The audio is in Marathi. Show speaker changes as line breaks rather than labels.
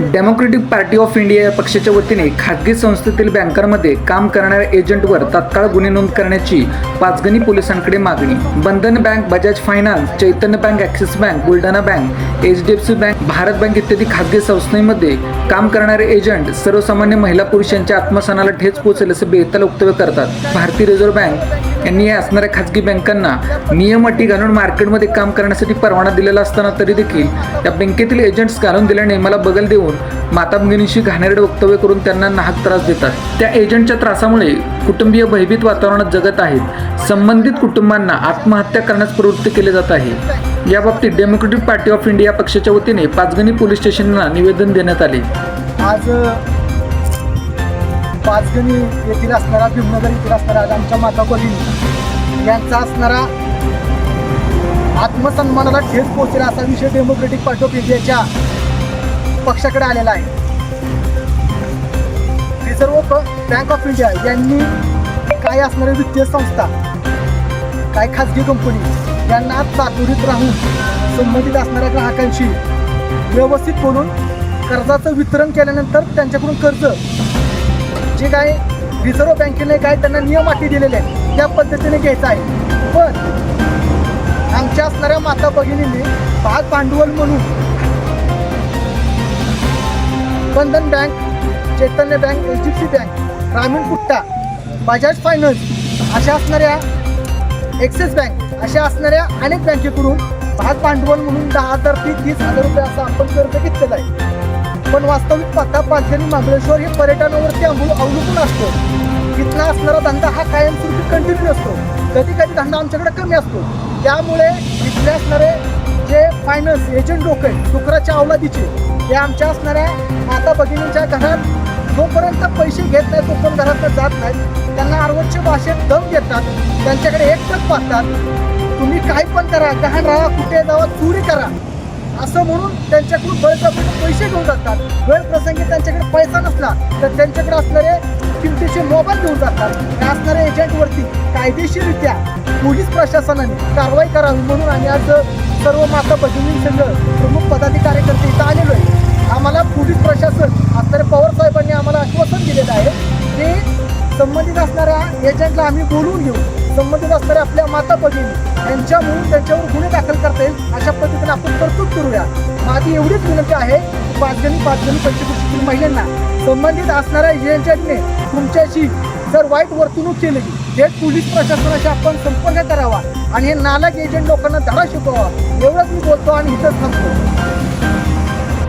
डेमोक्रेटिक पार्टी ऑफ इंडिया या पक्षाच्या वतीने खाजगी संस्थेतील बँकांमध्ये काम करणाऱ्या एजंटवर तात्काळ गुन्हे नोंद करण्याची पाचगणी पोलिसांकडे मागणी. Bandhan bank Bajaj finance Chaitanya bank axis bank Buldhana bank H D F C bank Bharat bank इत्यादी खाजगी संस्थेमध्ये काम करणारे एजंट सर्वसामान्य महिला पुरुषांच्या आत्मसनाला ठेच पोचेल असं बेताल वक्तव्य करतात. भारतीय रिझर्व्ह बँक यांनी या असणाऱ्या खाजगी बँकांना नियम अटी घालून मार्केटमध्ये काम करण्यासाठी परवाना दिलेला असताना तरी देखील त्या बँकेतील एजंट्स घालून दिल्याने मला बगल देऊन माता भगिनीशी घाणेरडे वक्तव्य करून त्यांना नाहक त्रास देतात. त्या एजंटच्या त्रासामुळे कुटुंबीय भयभीत वातावरणात जगत आहेत. संबंधित कुटुंबांना आत्महत्या करण्यास प्रवृत्त केले जात आहे. याबाबतीत डेमोक्रेटिक पार्टी ऑफ इंडिया पक्षाच्या वतीने पाचगणी पोलीस स्टेशनला निवेदन देण्यात आले.
आज पाचगणी येथील असणारा भीमनगर येथील असणारा आज आमच्या माता कोलिनी यांचा असणारा आत्मसन्मानाला ठेच पोहोचेल असा विषय डेमोक्रेटिक पार्टी ऑफ इंडियाच्या पक्षाकडे आलेला आहे. रिझर्व्ह बँक ऑफ इंडिया यांनी काय असणाऱ्या वित्तीय संस्था काय खाजगी कंपनी यांना चातुरीत राहून संबंधित असणाऱ्या ग्राहकांशी व्यवस्थित बोलून कर्जाचं वितरण केल्यानंतर त्यांच्याकडून कर्ज जे काय रिझर्व्ह बँकेने काय त्यांना नियम अटी दिलेले आहेत त्या पद्धतीने घ्यायचं आहे. पण आमच्या असणाऱ्या माता भगिनींनी भाग भांडवल म्हणून Bandhan bank Chaitanya bank H D C bank ग्रामीण कुट्टा बजाज फायनान्स अशा असणाऱ्या ॲक्सिस बँक अशा असणाऱ्या अनेक बँकेकडून भाग भांडवल म्हणून दहा हजार ते तीस हजार रुपये असं आपण कर्ज घेतलेलं आहे. पण वास्तविक पाहता पालखी महाबळेश्वर हे पर्यटनावरती अवलू अवलंबून असतो. तिथला असणारा धंदा हा कायमस्वरूपी कंटिन्यू असतो कधी कधी धंदा आमच्याकडे कमी असतो. त्यामुळे तिथले असणारे जे फायनान्स एजंट लोक आहेत डुकराच्या अवलादीचे ते आमच्या असणाऱ्या माता भगिनींच्या घरात जोपर्यंत पैसे घेत नाही तोपर्यंत घरात जात नाहीत. त्यांना अर्वोच्च भाषेत दम देतात. त्यांच्याकडे एकटक पाहतात. तुम्ही काही पण करा गहाण राहा कुठे जावा चोरी करा. असं म्हणून त्यांच्याकडून बळजबरीने पैसे घेऊन जातात. वेळ प्रसंगी त्यांच्याकडे पैसा नसला तर त्यांच्याकडे असणारे किमतीचे मोबाईल घेऊन जातात. त्या असणाऱ्या एजंटवरती कायदेशीररित्या पोलीस प्रशासनाने कारवाई करावी म्हणून आम्ही आज सर्व माता भगिनींसंघ प्रमुख पदाधिकारी करते इथं आलेलो आहे. आम्हाला पोलीस प्रशासन असणारे पवार साहेबांनी संबंधित आहे ते संबंधित असणाऱ्या एजंटला आम्ही बोलवून घेऊ. संबंधित असणाऱ्या आपल्या माता भगिनी यांच्या म्हणून त्यांच्यावर गुन्हे दाखल करता येईल अशा पद्धतीने आपण तरतूद करूया. माझी एवढीच विनंती आहे की पाच जणी पंचकृषीतील महिलांना संबंधित असणाऱ्या एजंटने तुमच्याशी जर वाईट वर्तणूक केली हे पोलीस प्रशासनाशी आपण संपर्क करावा आणि हे नालक एजंट लोकांना धडा शिकवावा एवढंच मी बोलतो आणि इथंच थांबतो.